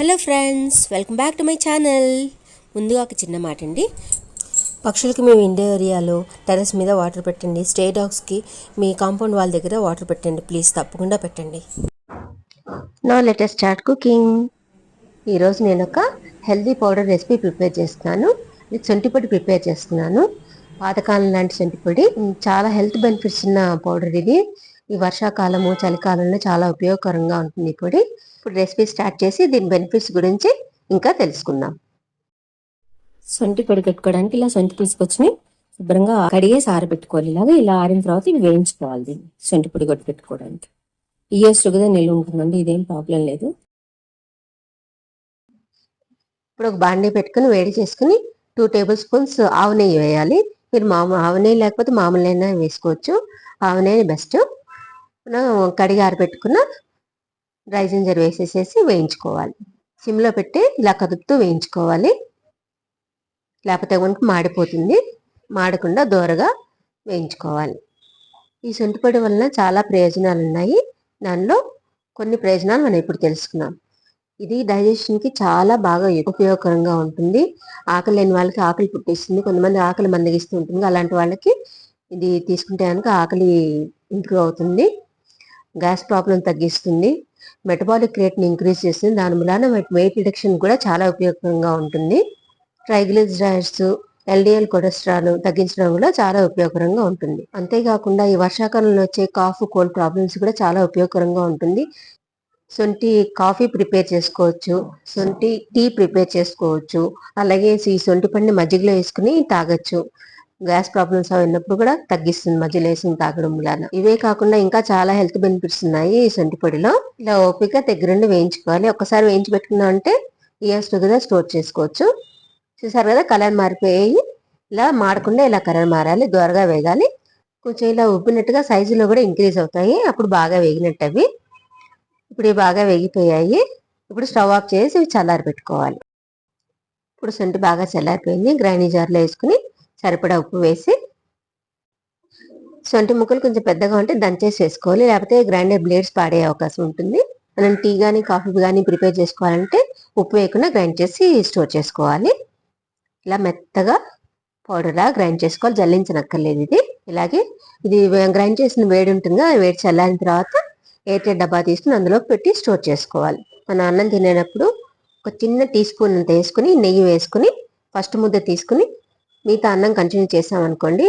Hello friends welcome back to my channel. ముందుగా ఒక చిన్న మాట అండి పక్షులకి మేము ఇండో ఏరియాలో టెర్రస్ మీద వాటర్ పెట్టండి. స్టే డాగ్స్కి మీ కాంపౌండ్ వాల్ దగ్గర వాటర్ పెట్టండి. ప్లీజ్ తప్పకుండా పెట్టండి. నా లెటెస్ట్ స్టార్ట్ కుకింగ్. ఈరోజు నేను ఒక హెల్దీ పౌడర్ రెసిపీ ప్రిపేర్ చేస్తున్నాను. ఇది సొంటిపొడి ప్రిపేర్ చేస్తున్నాను. పాతకాలం లాంటి సొంటిపొడి చాలా హెల్త్ బెనిఫిట్స్ ఉన్న పౌడర్ ఇది. ఈ వర్షాకాలము చలికాలంలో చాలా ఉపయోగకరంగా ఉంటుంది ఈ పొడి. ఇప్పుడు రెసిపీ స్టార్ట్ చేసి దీని బెనిఫిట్స్ గురించి ఇంకా తెలుసుకుందాం. సొంటి పొడి కట్టుకోవడానికి ఇలా సొంటి తీసుకొచ్చి శుభ్రంగా కడిగేసి ఆరబెట్టుకోవాలి ఇలాగా ఇలా ఆరిన తర్వాత ఇవి వేయించుకోవాలి దీన్ని సొంటి పొడి కొట్టు పెట్టుకోవడానికి. ఇయర్స్ కదా నిల్వ ఉంటుందండి ఇదేం ప్రాబ్లం లేదు. ఇప్పుడు ఒక బాండీ పెట్టుకుని వేడి చేసుకుని టూ టేబుల్ స్పూన్స్ ఆవు నెయ్యి వేయాలి. మీరు మామూలు ఆవు నెయ్యి లేకపోతే మామూలు అయినా వేసుకోవచ్చు. ఆవు నెయ్యి బెస్ట్. మనం కడిగి ఆరబెట్టుకున్న డ్రై జింజర్ వేసేసేసి వేయించుకోవాలి. సిమ్లో పెట్టి ఇలా కదుపుతూ వేయించుకోవాలి. లేకపోతే కనుక మాడిపోతుంది. మాడకుండా దూరగా వేయించుకోవాలి. ఈ సొంటిపొడి వలన చాలా ప్రయోజనాలు ఉన్నాయి. దానిలో కొన్ని ప్రయోజనాలు మనం ఇప్పుడు తెలుసుకున్నాం. ఇది డైజెషన్కి చాలా బాగా ఉపయోగకరంగా ఉంటుంది. ఆకలి లేని వాళ్ళకి ఆకలి పుట్టిస్తుంది. కొంతమంది ఆకలి మందగిస్తూ ఉంటుంది. అలాంటి వాళ్ళకి ఇది తీసుకుంటే కనుక ఆకలి ఇంప్రూవ్ అవుతుంది. గ్యాస్ ప్రాబ్లం తగ్గిస్తుంది. మెటబాలిక్ రేట్ని ఇంక్రీజ్ చేస్తుంది. దాని మూలాన వెయిట్ రిడక్షన్ కూడా చాలా ఉపయోగకరంగా ఉంటుంది. ట్రైగ్లిజరైడ్స్ ఎల్డిఎల్ కొలెస్ట్రాల్ తగ్గించడం కూడా చాలా ఉపయోగకరంగా ఉంటుంది. అంతేకాకుండా ఈ వర్షాకాలంలో వచ్చే కాఫ్ కోల్డ్ ప్రాబ్లమ్స్ కూడా చాలా ఉపయోగకరంగా ఉంటుంది. సొంటి కాఫీ ప్రిపేర్ చేసుకోవచ్చు. సొంటి టీ ప్రిపేర్ చేసుకోవచ్చు. అలాగే ఈ సొంటి పండుని మజ్జిగలో వేసుకుని తాగొచ్చు. గ్యాస్ ప్రాబ్లమ్స్ అవి ఉన్నప్పుడు కూడా తగ్గిస్తుంది మధ్యలో వేసిన తాగడం వలన. ఇవే కాకుండా ఇంకా చాలా హెల్త్ బెనిఫిట్స్ ఉన్నాయి ఈ సొంటి పొడిలో. ఇలా ఓపిక దగ్గరుండి వేయించుకోవాలి. ఒకసారి వేయించి పెట్టుకున్నా అంటే ఇయర్స్ టుగెదా స్టోర్ చేసుకోవచ్చు. చూసారు కదా కలర్ మారిపోయాయి. ఇలా మాడకుండా ఇలా కలర్ మారాలి. దూరగా వేగాలి. కొంచెం ఇలా ఉబ్బినట్టుగా సైజులో కూడా ఇంక్రీజ్ అవుతాయి. అప్పుడు బాగా వేగినట్టు అవి. ఇప్పుడు బాగా వేగిపోయాయి. ఇప్పుడు స్టవ్ ఆఫ్ చేసి ఇవి చల్లారి పెట్టుకోవాలి ఇప్పుడు సొంటి బాగా చల్లారిపోయింది. గ్రైండింగ్ జార్లో వేసుకుని సరిపడా ఉప్పు వేసి సొంటి ముక్కలు కొంచెం పెద్దగా ఉంటే దంచేసి వేసుకోవాలి. లేకపోతే గ్రైండర్ బ్లేడ్స్ పాడే అవకాశం ఉంటుంది. మనం టీ కానీ కాఫీ కానీ ప్రిపేర్ చేసుకోవాలంటే ఉప్పు వేయకుండా గ్రైండ్ చేసి స్టోర్ చేసుకోవాలి. ఇలా మెత్తగా పౌడర్లా గ్రైండ్ చేసుకోవాలి. జల్లించనక్కర్లేదు ఇది. ఇలాగే ఇది గ్రైండ్ చేసిన వేడి ఉంటుంది వేడి చల్లారిన తర్వాత ఎయిర్టెడ్ డబ్బా తీసుకుని అందులో పెట్టి స్టోర్ చేసుకోవాలి. మన అన్నం తినేటప్పుడు ఒక చిన్న టీ స్పూన్ అంత వేసుకుని నెయ్యి వేసుకుని ఫస్ట్ ముద్ద తీసుకుని మిగతా అన్నం కంటిన్యూ చేసామనుకోండి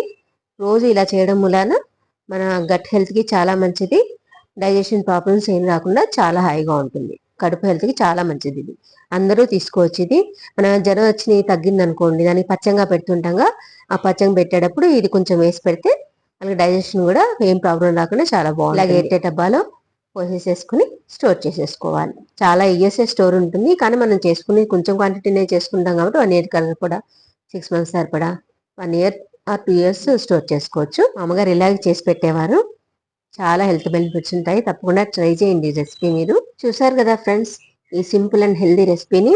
రోజు ఇలా చేయడం మూలాన మన గట్ హెల్త్కి చాలా మంచిది. డైజెషన్ ప్రాబ్లమ్స్ ఏం రాకుండా చాలా హాయిగా ఉంటుంది. కడుపు హెల్త్కి చాలా మంచిది ఇది. అందరూ తీసుకోవచ్చు ఇది. మన జ్వరం వచ్చి తగ్గింది అనుకోండి దానికి పచ్చంగా పెడుతుంటాగా ఆ పచ్చంగా పెట్టేటప్పుడు ఇది కొంచెం వేసి పెడితే అలాగే డైజెషన్ కూడా ఏం ప్రాబ్లం రాకుండా చాలా బాగుంది అలాగే ఎట్టే డబ్బాలో పోసేసేసుకుని స్టోర్ చేసేసుకోవాలి. చాలా ఇయర్సే స్టోర్ ఉంటుంది. కానీ మనం చేసుకుని కొంచెం క్వాంటిటీనే చేసుకుంటాం కాబట్టి వన్ ఇయర్ కలర్ కూడా సిక్స్ మంత్స్ సరిపడా? One year or two years store చేసుకోవచ్చు. అమ్మగారు ఇలాగ చేసి పెట్టేవారు. చాలా హెల్త్ బెనిఫిట్స్ ఉంటాయి. తప్పకుండా ట్రై చేయండి ఈ రెసిపీ మీరు. చూసారు కదా ఫ్రెండ్స్ ఈ సింపుల్ అండ్ హెల్దీ రెసిపీని.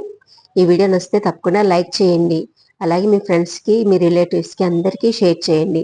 ఈ వీడియో నచ్చితే తప్పకుండా లైక్ చేయండి. అలాగే మీ ఫ్రెండ్స్కి మీ రిలేటివ్స్కి అందరికీ షేర్ చేయండి.